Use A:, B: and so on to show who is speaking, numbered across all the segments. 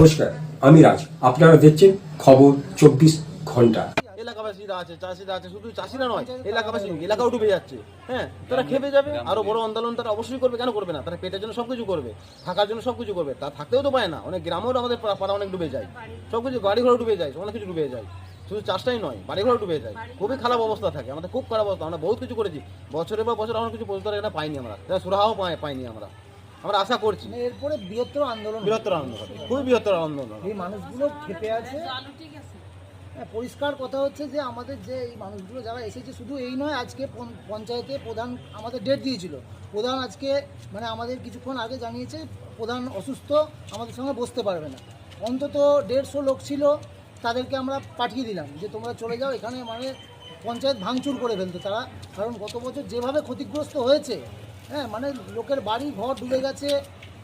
A: নমস্কার, আমি রাজ। আপনারা দেখছেন খবর চব্বিশ
B: ঘণ্টা। হ্যাঁ থাকতেও তো পায় না। অনেক গ্রামেও আমাদের পাড়া অনেক ডুবে যায়। সবকিছু বাড়ি ঘর ডুবে যায় অনেক কিছু ডুবে যায়। শুধু চাষটাই নয় ডুবে যায়। খুবই খারাপ অবস্থা থাকে, আমাদের খুব খারাপ অবস্থা। আমরা বহুত কিছু করেছি। বছরের পর বছর আমরা কিছু পাইনি আমরা। সুরাহাও পাইনি আমরা। আমরা আশা করছি।
C: মানে এরপরে বৃহত্তর আন্দোলন
B: বৃহত্তর আনন্দ হবে। খুবই বৃহত্তর আন্দোলন
C: এই মানুষগুলো খেপে আছে। হ্যাঁ, পরিষ্কার কথা হচ্ছে যে আমাদের যে এই মানুষগুলো যারা এসেছে শুধু এই নয় আজকে পঞ্চ- পঞ্চায়েতে প্রধান আমাদের ডেট দিয়েছিল। প্রধান আজকে মানে আমাদের কিছুক্ষণ আগে জানিয়েছে প্রধান অসুস্থ আমাদের সঙ্গে বসতে পারবে না। অন্তত দেড়শো লোক ছিল তাদেরকে আমরা পাঠিয়ে দিলাম যে তোমরা চলে যাও এখানে মানে পঞ্চায়েত ভাঙচুর করে ফেলতো তারা। কারণ গত বছর যেভাবে ক্ষতিগ্রস্ত হয়েছে হ্যাঁ মানে লোকের বাড়ি, ঘর ডুবে গেছে।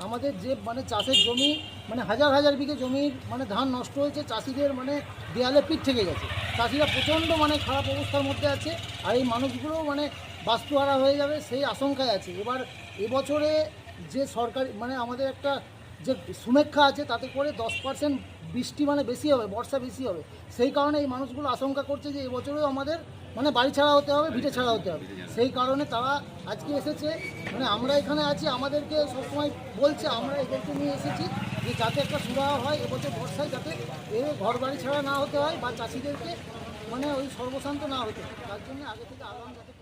C: আমাদের যে মানে চাষের জমি মানে হাজার হাজার বিঘে জমির মানে ধান নষ্ট হয়েছে, চাষিদের মানে দেয়ালে পিঠ থেকে গেছে। চাষিরা প্রচণ্ড মানে খারাপ অবস্থার মধ্যে আছে, আর এই মানুষগুলোও মানে বাস্তুহারা হয়ে যাবে সেই আশঙ্কায় আছে। এবার এবছরে যে সরকারি মানে আমাদের একটা যে সুমেক্ষা আছে, তাতে করে দশ পার্সেন্ট বৃষ্টি মানে বেশি হবে, বর্ষা বেশি হবে। সেই কারণে এই মানুষগুলো আশঙ্কা করছে যে এবছরেও আমাদের মানে বাড়ি ছাড়া হতে হবে, ভিটে ছাড়া হতে হবে। সেই কারণে তারা আজকে এসেছে মানে আমরা এখানে আছি, আমাদেরকে সবসময় বলছে, আমরা এদেরকে নিয়ে এসেছি যে যাতে একটা সুরাহা হয় এবছর বর্ষায়, যাতে এ ঘর বাড়ি ছাড়া না হতে হয় বা চাষিদেরকে মানে ওই সর্বশান্ত না হতে হয়। তার জন্য আগে থেকে আগাম যাতে